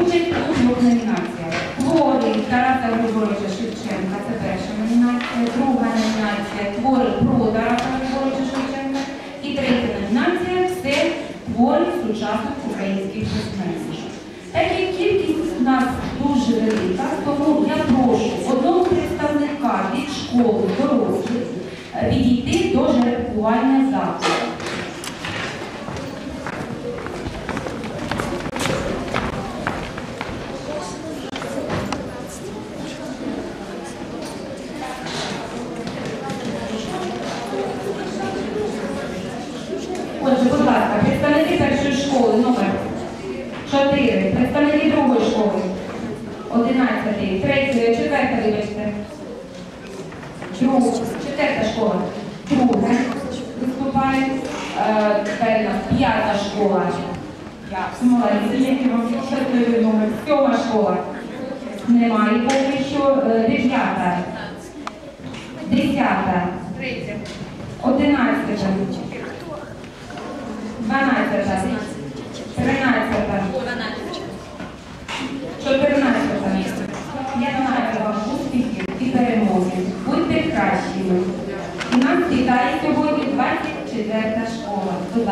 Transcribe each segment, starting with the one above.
участь у двох номінаціях. Твори Тараса Григоровича Шевченка, це перша номінація, друга номінація твори про Тараса Григоровича Шевченка і третя номінація все твори сучасних українських письменців. Так як кількість у нас дуже велика, тому я прошу одного представника від школи дорослих відійти до жеребкування завтра. Третя, четверта, вибачте. Друга, четверта школа. Друга виступає. Тепер нас п'ята школа. Молодці, щасливий номер. Сьома школа. Немає поки що. Е, Дев'ята. Десята. Одинадцята. Дванадцята. Тринадцята. Чотирнадцята. Я бажаю вам успіхів і перемоги. Будьте кращими. І нас вітає сьогодні 24 школа. Будь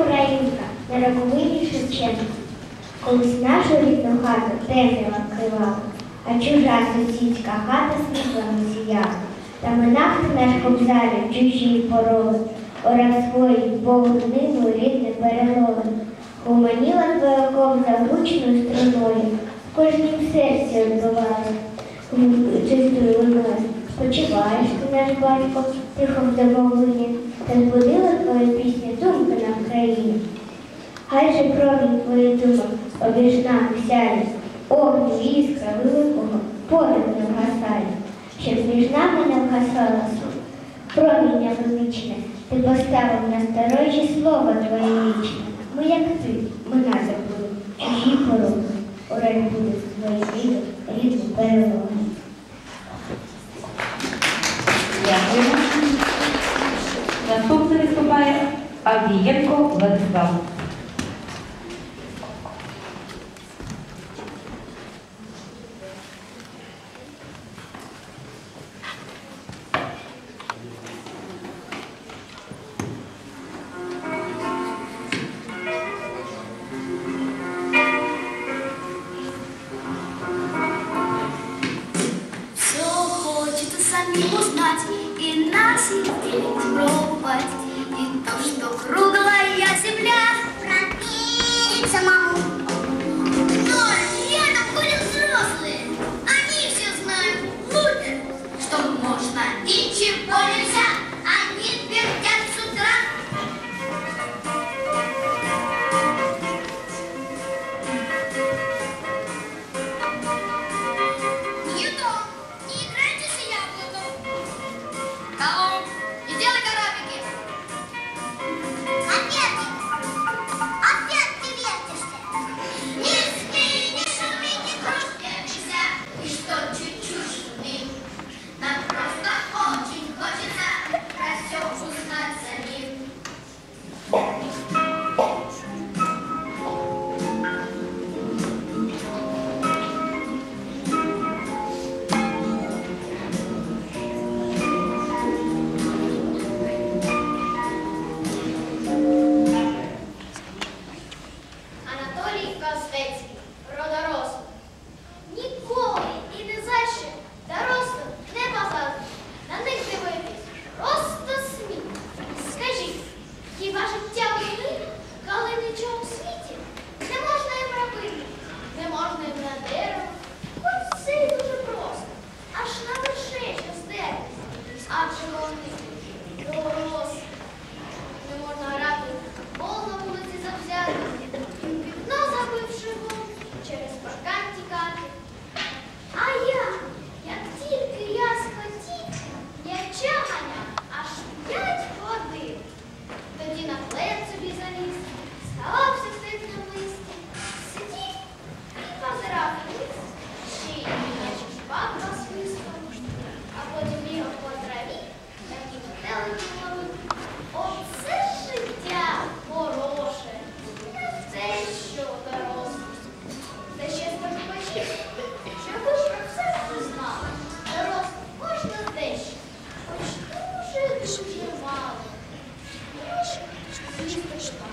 Українка, дороговині Шевченко. Колись нашу рідну хату темрява кривала, а чужа сусідська хата світлами сіяла. Та минав наш кобзарі чужі пороли, орав свої богу рідне перелови. Гуманіла твоя ковза гучною струною, в кожнім серці відбувалась чистою луною. Спочиваєш ти, наш батько, тихо в та збудила твоя пісня думки на Україні. Хай же промінь твої думок обіж нами сяє, огню іскра великого поряд не вгасає, щоб між нами не вгасала сум. Проміння величне, ти поставив на сторожі слово твоє вічне. Ми, як ти, ми забули, чужі пороги. Ураль буде своїх рідних, рідну перемогу. Авдієнко Владислав. читач